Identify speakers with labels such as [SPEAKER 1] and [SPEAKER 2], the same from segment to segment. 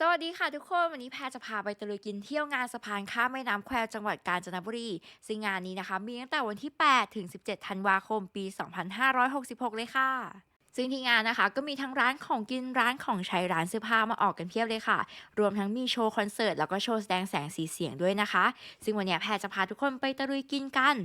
[SPEAKER 1] สวัสดีค่ะทุกคน วันนี้แพรจะพาไปตะลุยกินเที่ยวงานสะพานข้ามแม่น้ำแควจังหวัดกาญจนบุรี ซึ่งงานนี้นะคะ มีตั้งแต่วันที่ 8 ถึง 17 ธันวาคม ปี 2566 เลยค่ะ ซึ่งที่งานนะคะก็มีทั้งร้านของกินร้านของใช้ร้านเสื้อผ้ามาออกกันเพียบเลยค่ะ รวมทั้งมีโชว์คอนเสิร์ตแล้วก็โชว์แสดงแสงสีเสียงด้วยนะคะ ซึ่งวันนี้แพรจะพาทุกคนไปตะลุยกินกัน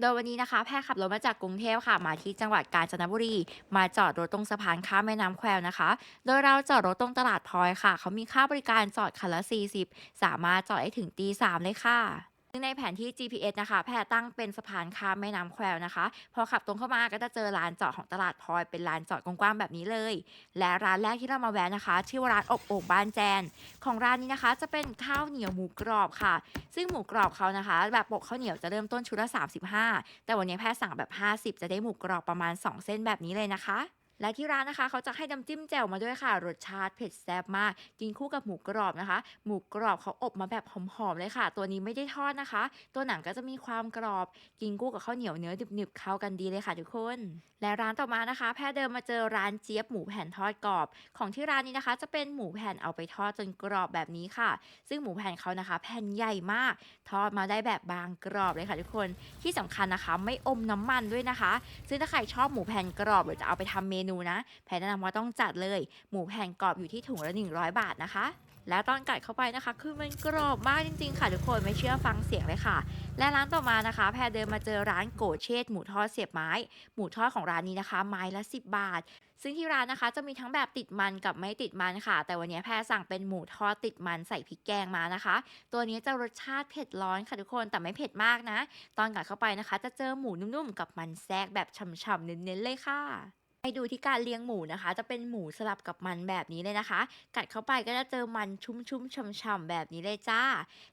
[SPEAKER 1] โดยวันนี้นะคะ แพรขับรถมาจากกรุงเทพค่ะ มาที่จังหวัดกาญจนบุรี มาจอดรถตรงสะพานข้ามแม่น้ำแควนะคะ โดยเราจอดรถตรงตลาดพลอยค่ะ เขามีค่าบริการจอดคันละ40 สามารถจอดได้ถึงตีสามเลยค่ะ ซึ่งในแผนที่ GPS นะคะ แพรตั้งเป็นสะพานข้ามแม่น้ำแควนะคะ พอขับตรงเข้ามาก็จะเจอลานจอดของตลาดพลอยเป็นลานจอดกว้างๆแบบนี้เลย และร้านแรกที่เรามาแวะนะคะ ชื่อว่าร้านอบโอ่งบ้านแจน ของร้านนี้นะคะ จะเป็นข้าวเหนียวหมูกรอบค่ะ ซึ่งหมูกรอบเขานะคะ แบบปกข้าวเหนียวจะเริ่มต้นชุดละ35 แต่วันนี้แพรสั่งแบบ 50 จะได้หมูกรอบประมาณ 2 เส้นแบบนี้เลยนะคะ และที่ร้านนะคะ เขาจะให้น้ำจิ้มแจ่วมาด้วยค่ะ รสชาติเผ็ดแซ่บมาก กินคู่กับหมูกรอบนะคะ หมูกรอบเขาอบมาแบบหอมๆเลยค่ะ ตัวนี้ไม่ได้ทอดนะคะ ตัวหนังก็จะมีความกรอบ กินคู่กับข้าวเหนียวเนื้อหนึบๆเข้ากันดีเลยค่ะทุกคน และร้านต่อมานะคะ แพรเดินมาเจอร้านเจี๊ยบหมูแผ่นทอดกรอบ ของที่ร้านนี้นะคะ จะเป็นหมูแผ่นเอาไปทอดจนกรอบแบบนี้ค่ะ ซึ่งหมูแผ่นเขานะคะ แผ่นใหญ่มาก ทอดมาได้แบบบางกรอบเลยค่ะทุกคน ที่สำคัญนะคะ ไม่อมน้ำมันด้วยนะคะ ซึ่งถ้าใครชอบหมูแผ่นกรอบหรือจะเอาไปทำเมนูนะ แพรแนะนำว่าต้องจัดเลย หมูแผ่นกรอบอยู่ที่ถุงละ 100 บาทนะคะ แล้วตอนกัดเข้าไปนะคะ คือมันกรอบมากจริง ๆ ค่ะทุกคนไม่เชื่อฟังเสียงเลยค่ะ และร้านต่อมานะคะ แพรเดินมาเจอร้านโกเชตหมูทอดเสียบไม้ หมูทอดของร้านนี้นะคะ ไม้ละ 10 บาทซึ่งที่ร้านนะคะจะมีทั้งแบบติดมันกับไม่ติดมันค่ะ แต่วันนี้แพรสั่งเป็นหมูทอดติดมันใส่พริกแกงมานะคะ ตัวนี้จะรสชาติเผ็ดร้อนค่ะทุกคนแต่ไม่เผ็ดมากนะ ตอนกัดเข้าไปนะคะ จะเจอหมูนุ่มๆกับมันแทรกแบบฉ่ำๆเน้นๆเลยค่ะ ไปดูที่การเลี้ยงหมูนะคะ จะเป็นหมูสลับกับมันแบบนี้เลยนะคะ กัดเข้าไปก็จะเจอมันชุ่มๆฉ่ำๆแบบนี้เลยจ้า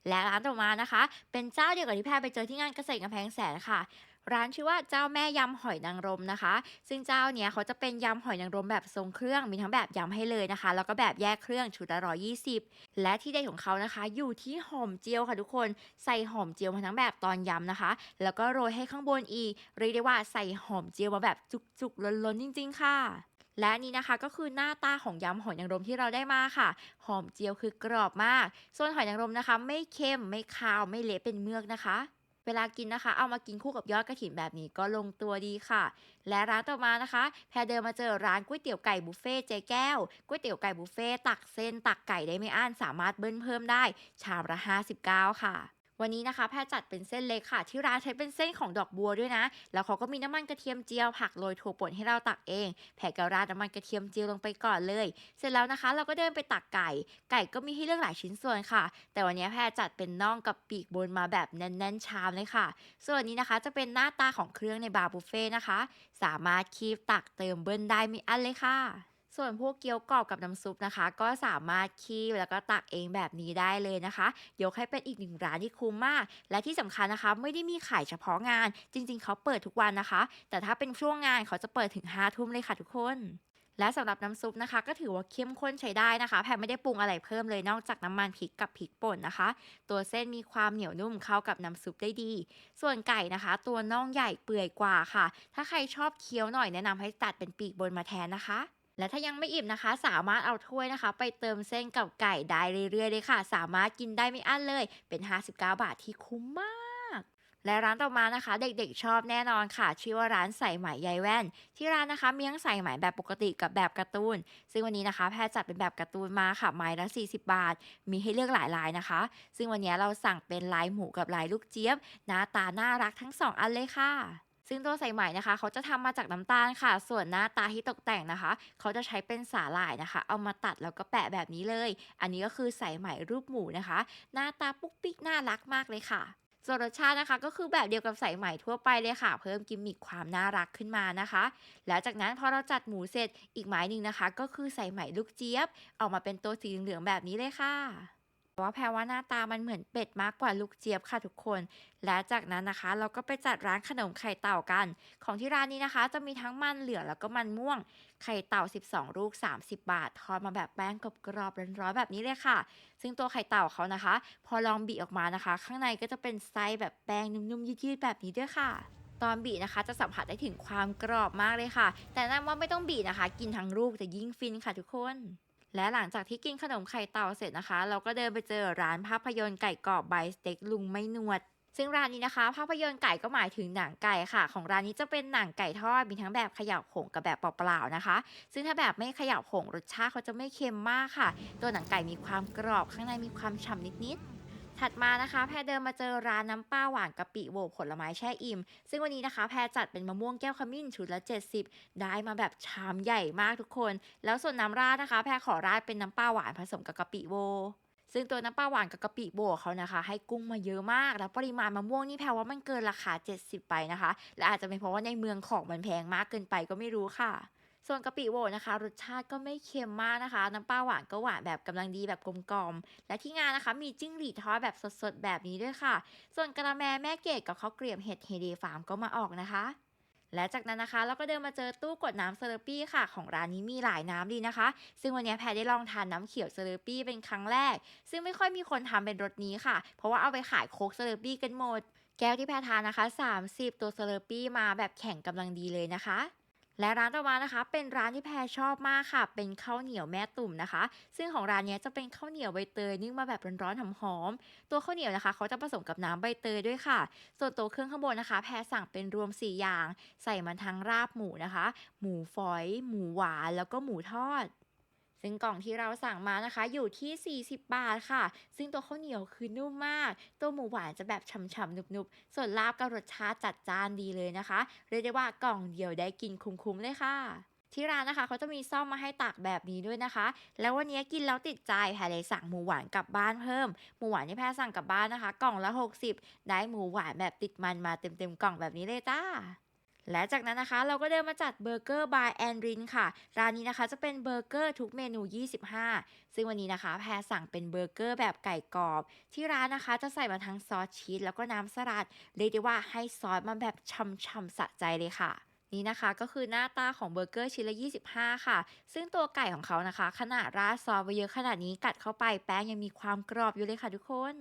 [SPEAKER 1] และร้านต่อมานะคะ เป็นเจ้าเดียวกับที่แพรไปเจอที่งานเกษตรกำแพงแสนค่ะ ร้านชื่อว่าเจ้าแม่ยำหอยนางรมนะคะ ซึ่งเจ้าเนี้ยเขาจะเป็นยำหอยนางรมแบบทรงเครื่องมีทั้งแบบยำให้เลยนะคะ แล้วก็แบบแยกเครื่องชุดละร้อยี่สิบและที่เด็ดของเขานะคะ อยู่ที่หอมเจียวค่ะทุกคนใส่หอมเจียวมาทั้งแบบตอนยำนะคะ แล้วก็โรยให้ข้างบนอีกเรียกได้ว่าใส่หอมเจียวมาแบบจุกๆล้นๆจริง ๆ ค่ะและนี่นะคะก็คือหน้าตาของยำหอยนางรมที่เราได้มาค่ะ หอมเจียวคือกรอบมาก ส่วนหอยนางรมนะคะ ไม่เค็มไม่คาวไม่เละเป็นเมือกนะคะ เวลากินนะคะ เอามากินคู่กับยอดกระถินแบบนี้ก็ลงตัวดีค่ะ และร้านต่อมานะคะ แพรเดินมาเจอร้านก๋วยเตี๋ยวไก่บุฟเฟ่เจ๊แก้วก๋วยเตี๋ยวไก่บุฟเฟ่ต์ตักเส้นตักไก่ได้ไม่อั้นสามารถเบิ้ลเพิ่มได้ ชามละ59 ค่ะ วันนี้นะคะแพรจัดเป็นเส้นเล็กค่ะ ที่ร้านใช้เป็นเส้นของดอกบัวด้วยนะ แล้วเขาก็มีน้ำมันกระเทียมเจียวผักโรยถั่วป่นให้เราตักเองแพรก็ราดน้ำมันกระเทียมเจียวลงไปก่อนเลย เสร็จแล้วนะคะ เราก็เดินไปตักไก่ ไก่ก็มีให้เลือกหลายชิ้นส่วนค่ะ แต่วันนี้แพรจัดเป็นน่องกับปีกบนมาแบบแน่นๆชามเลยค่ะ ส่วนนี้นะคะจะเป็นหน้าตาของเครื่องในบาร์บุฟเฟ่นะคะ สามารถคีบตักเติมเบิ้ลได้ไม่อันเลยค่ะ ส่วนพวกเกี๊ยวกรอบกับน้ำซุปนะคะ ก็สามารถคีบแล้วก็ตักเองแบบนี้ได้เลยนะคะ ยกให้เป็นอีกหนึ่งร้านที่คุ้มมาก และที่สำคัญนะคะ ไม่ได้มีขายเฉพาะงาน จริง ๆ เขาเปิดทุกวันนะคะ แต่ถ้าเป็นช่วงงานเขาจะเปิดถึง5้าทุ่มเลยค่ะทุกคนและสำหรับน้ำซุปนะคะ ก็ถือว่าเข้มข้นใช้ได้นะคะ แพรไม่ได้ปรุงอะไรเพิ่มเลยนอกจากน้ำมันพริกกับพริกป่นนะคะ ตัวเส้นมีความเหนียวนุ่มเข้ากับน้ำซุปได้ดี ส่วนไก่นะคะ ตัวน่องใหญ่เปื่อยกว่าค่ะ ถ้าใครชอบเคี้ยวหน่อยแนะนำให้ตัดเป็นปีกบนมาแทนนะคะ และถ้ายังไม่อิ่มนะคะ สามารถเอาถ้วยนะคะ ไปเติมเส้นกับไก่ได้เรื่อยๆเลยค่ะ สามารถกินได้ไม่อั้นเลย เป็น 59 บาทที่คุ้มมาก และร้านต่อมานะคะ เด็กๆชอบแน่นอนค่ะ ชื่อว่าร้านใส่ไหมยายแว่น ที่ร้านนะคะมีทั้งใส่ไหมแบบปกติกับแบบการ์ตูน ซึ่งวันนี้นะคะ แพทย์จัดเป็นแบบการ์ตูนมาค่ะไม้ละ 40 บาท มีให้เลือกหลายลายนะคะ ซึ่งวันนี้เราสั่งเป็นลายหมูกับลายลูกเจี๊ยบ หน้าตาน่ารักทั้งสองอันเลยค่ะ ซึ่งตัวใส่ไหมนะคะ เขาจะทำมาจากน้ำตาลค่ะ ส่วนหน้าตาที่ตกแต่งนะคะ เขาจะใช้เป็นสาหร่ายนะคะ เอามาตัดแล้วก็แปะแบบนี้เลย อันนี้ก็คือใส่ไหมรูปหมูนะคะ หน้าตาปุ๊กปิ๊กน่ารักมากเลยค่ะส่วนรสชาตินะคะก็คือแบบเดียวกับใส่ไหมทั่วไปเลยค่ะ เพิ่มกิมมิคความน่ารักขึ้นมานะคะ แล้วจากนั้นพอเราจัดหมูเสร็จอีกไม้หนึ่งนะคะ ก็คือใส่ไหมลูกเจี๊ยบ ออกมาเป็นตัวสีเหลืองแบบนี้เลยค่ะ ว่าแพรว่าหน้าตามันเหมือนเป็ดมากกว่าลูกเจี๊ยบค่ะทุกคน และจากนั้นนะคะ เราก็ไปจัดร้านขนมไข่เต่ากัน ของที่ร้านนี้นะคะ จะมีทั้งมันเหลืองแล้วก็มันม่วง ไข่เต่า 12 ลูก 30 บาท ทอดมาแบบแป้งกรอบๆร้อนๆแบบนี้เลยค่ะ ซึ่งตัวไข่เต่าเขานะคะ พอลองบีออกมานะคะ ข้างในก็จะเป็นไส้แบบแป้งนุ่มๆยืดๆแบบนี้ด้วยค่ะตอนบีนะคะจะสัมผัสได้ถึงความกรอบมากเลยค่ะ แต่นั่นว่าไม่ต้องบีนะคะ กินทั้งลูกจะยิ่งฟินค่ะทุกคน และหลังจากที่กินขนมไข่เต่าเสร็จนะคะ เราก็เดินไปเจอร้านภาพยนตร์ไก่กรอบใบสเต็กลุงไม่นวดซึ่งร้านนี้นะคะ ภาพยนตร์ไก่ก็หมายถึงหนังไก่ค่ะ ของร้านนี้จะเป็นหนังไก่ทอดมีทั้งแบบขยับผงกับแบบเปล่าๆนะคะ ซึ่งถ้าแบบไม่ขยับผงรสชาติเขาจะไม่เค็มมากค่ะ ตัวหนังไก่มีความกรอบข้างในมีความฉ่ำนิดๆ ถัดมานะคะแพรเดินมาเจอร้านน้ำปลาหวานกะปิโหวผลไม้แช่อิ่ม ซึ่งวันนี้นะคะแพรจัดเป็นมะม่วงแก้วขมิ้นชุดละ 70 ได้มาแบบชามใหญ่มากทุกคน แล้วส่วนน้ำราดนะคะ แพรขอราดเป็นน้ำปลาหวานผสมกับกะปิโวซึ่งตัวน้ำปลาหวานกับกะปิโบเขานะคะ ให้กุ้งมาเยอะมาก แล้วปริมาณมะม่วงนี่แพรว่ามันเกินราคา 70 ไปนะคะ และอาจจะเป็นเพราะว่าในเมืองของมันแพงมากเกินไปก็ไม่รู้ค่ะ ส่วนกะปิโวนะคะ รสชาติก็ไม่เค็มมากนะคะ น้ำปลาหวานก็หวานแบบกำลังดีแบบกลมกล่อมและที่งานนะคะ มีจิ้งหรีดทอดแบบสดๆ แบบนี้ด้วยค่ะ ส่วนกระแมแม่เกดกับข้าวเกรียบเห็ดเฮเดฟาร์มก็มาออกนะคะและจากนั้นนะคะเราก็เดินมาเจอตู้กดน้ำเซอร์ปี้ค่ะ ของร้านนี้มีหลายน้ำดีนะคะ ซึ่งวันนี้แพรได้ลองทานน้ำเขียวเซอร์ปี้เป็นครั้งแรก ซึ่งไม่ค่อยมีคนทำเป็นรสนี้ค่ะ เพราะว่าเอาไปขายโค้กเซอร์ปี้กันหมด แก้วที่แพรทานนะคะ 30 ตัวเซอร์ปี้มาแบบแข็งกำลังดีเลยนะคะ และร้านต่อมานะคะ เป็นร้านที่แพรชอบมากค่ะ เป็นข้าวเหนียวแม่ตุ่มนะคะ ซึ่งของร้านนี้จะเป็นข้าวเหนียวใบเตยนึ่งมาแบบร้อนๆหอมๆตัวข้าวเหนียวนะคะ เขาจะผสมกับน้ำใบเตยด้วยค่ะ ส่วนตัวเครื่องข้างบนนะคะ แพรสั่งเป็นรวม 4 อย่าง ใส่มันทั้งราบหมูนะคะ หมูฝอย หมูหวานแล้วก็หมูทอด ซึ่งกล่องที่เราสั่งมานะคะอยู่ที่ 40 บาทค่ะ ซึ่งตัวข้าวเหนียวคือนุ่มมาก ตัวหมูหวานจะแบบฉ่ำๆนุบๆ ส่วนลาบก็รสชาติจัดจ้านดีเลยนะคะ เรียกได้ว่ากล่องเดียวได้กินคุ้มๆเลยค่ะที่ร้านนะคะเขาจะมีซ่อมมาให้ตักแบบนี้ด้วยนะคะ แล้ววันนี้กินแล้วติดใจแพรเลยสั่งหมูหวานกลับบ้านเพิ่ม หมูหวานที่แพรสั่งกลับบ้านนะคะ กล่องละ 60 ได้หมูหวานแบบติดมันมาเต็มๆกล่องแบบนี้เลยจ้า และจากนั้นนะคะเราก็เดินมาจัดเบอร์เกอร์บายแอนรินค่ะ ร้านนี้นะคะจะเป็นเบอร์เกอร์ทุกเมนู 25 ซึ่งวันนี้นะคะ แพรสั่งเป็นเบอร์เกอร์แบบไก่กรอบ ที่ร้านนะคะจะใส่มาทั้งซอสชีสแล้วก็น้ำสลัด เรียกได้ว่าให้ซอสมาแบบช่ำๆสะใจเลยค่ะนี่นะคะก็คือหน้าตาของเบอร์เกอร์ชิ้นละ 25 ค่ะ ซึ่งตัวไก่ของเขานะคะ ขนาดราดซอสไปเยอะขนาดนี้กัดเข้าไปแป้งยังมีความกรอบอยู่เลยค่ะทุกคน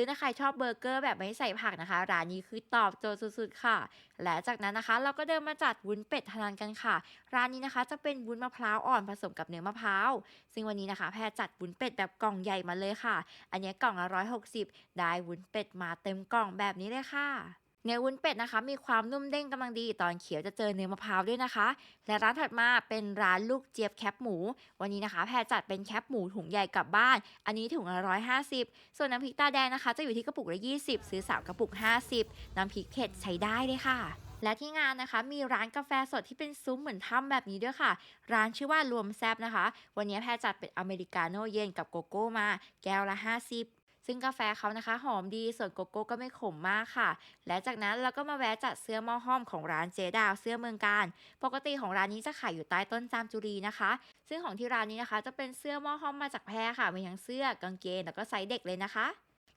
[SPEAKER 1] หรือถ้าใครชอบเบอร์เกอร์แบบไม่ใส่ผักนะคะ ร้านนี้คือตอบโจทย์สุดๆค่ะ และจากนั้นนะคะ เราก็เดินมาจัดวุ้นเป็ดทานกันค่ะ ร้านนี้นะคะจะเป็นวุ้นมะพร้าวอ่อนผสมกับเนื้อมะพร้าว ซึ่งวันนี้นะคะ แพรจัดวุ้นเป็ดแบบกล่องใหญ่มาเลยค่ะ อันนี้กล่องละ160 ได้วุ้นเป็ดมาเต็มกล่องแบบนี้เลยค่ะ เนื้อวุ้นเป็ดนะคะ มีความนุ่มเด้งกำลังดีตอนเขียวจะเจอเนื้อมะพร้าวด้วยนะคะ และร้านถัดมาเป็นร้านลูกเจี๊ยบแคปหมู วันนี้นะคะ แพรจัดเป็นแคปหมูถุงใหญ่กลับบ้าน อันนี้ถุงละ150ส่วนน้ำพริกตาแดงนะคะ จะอยู่ที่กระปุกละ20ซื้อ3กระปุก50น้ำพริกเผ็ดใช้ได้เลยค่ะและที่งานนะคะมีร้านกาแฟสดที่เป็นซุ้มเหมือนถ้ำแบบนี้ด้วยค่ะ ร้านชื่อว่ารวมแซบนะคะ วันนี้แพรจัดเป็นอเมริกาโน่เย็นกับโกโก้มา แก้วละ 50 ซึ่งกาแฟเขานะคะ หอมดีส่วนโกโก้ก็ไม่ขมมากค่ะ และจากนั้นเราก็มาแวะจัดเสื้อหม้อห้อมของร้านเจดาวเสื้อเมืองการ ปกติของร้านนี้จะขายอยู่ใต้ต้นจามจุรีนะคะ ซึ่งของที่ร้านนี้นะคะ จะเป็นเสื้อหม้อห้อมมาจากแพรค่ะมีทั้งเสื้อกางเกงแล้วก็ไซส์เด็กเลยนะคะ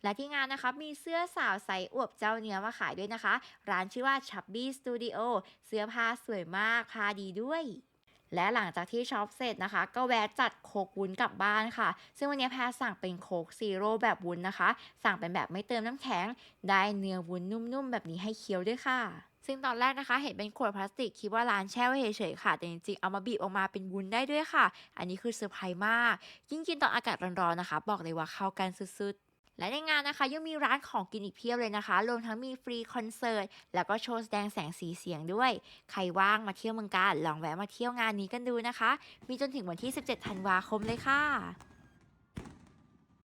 [SPEAKER 1] และที่งานนะคะมีเสื้อสาวไซส์อวบเจ้าเนื้อมาขายด้วยนะคะ ร้านชื่อว่า Chubby Studio เสื้อผ้าสวยมาก ผ้าดีด้วย และหลังจากที่ช็อปเสร็จนะคะ ก็แวะจัดโคกวุ้นกลับบ้านค่ะ ซึ่งวันนี้แพรสั่งเป็นโคกซีโร่แบบวุ้นนะคะ สั่งเป็นแบบไม่เติมน้ำแข็ง ได้เนื้อวุ้นนุ่มๆ แบบนี้ให้เคี้ยวด้วยค่ะซึ่งตอนแรกนะคะเห็นเป็นขวดพลาสติกคิดว่าร้านแช่ไว้เฉยๆค่ะ แต่จริงๆ เอามาบีบออกมาเป็นวุ้นได้ด้วยค่ะ อันนี้คือเซอร์ไพรส์มาก ยิ่งกินตอนอากาศร้อนๆนะคะ บอกเลยว่าเข้ากันสุดๆ และในงานนะคะยังมีร้านของกินอีกเพียบเลยนะคะ รวมทั้งมีฟรีคอนเสิร์ต แล้วก็โชว์แสดงแสงสีเสียงด้วย ใครว่างมาเที่ยวเมืองกาลลองแวะมาเที่ยวงานนี้กันดูนะคะ มีจนถึงวันที่ 17 ธันวาคมเลยค่ะ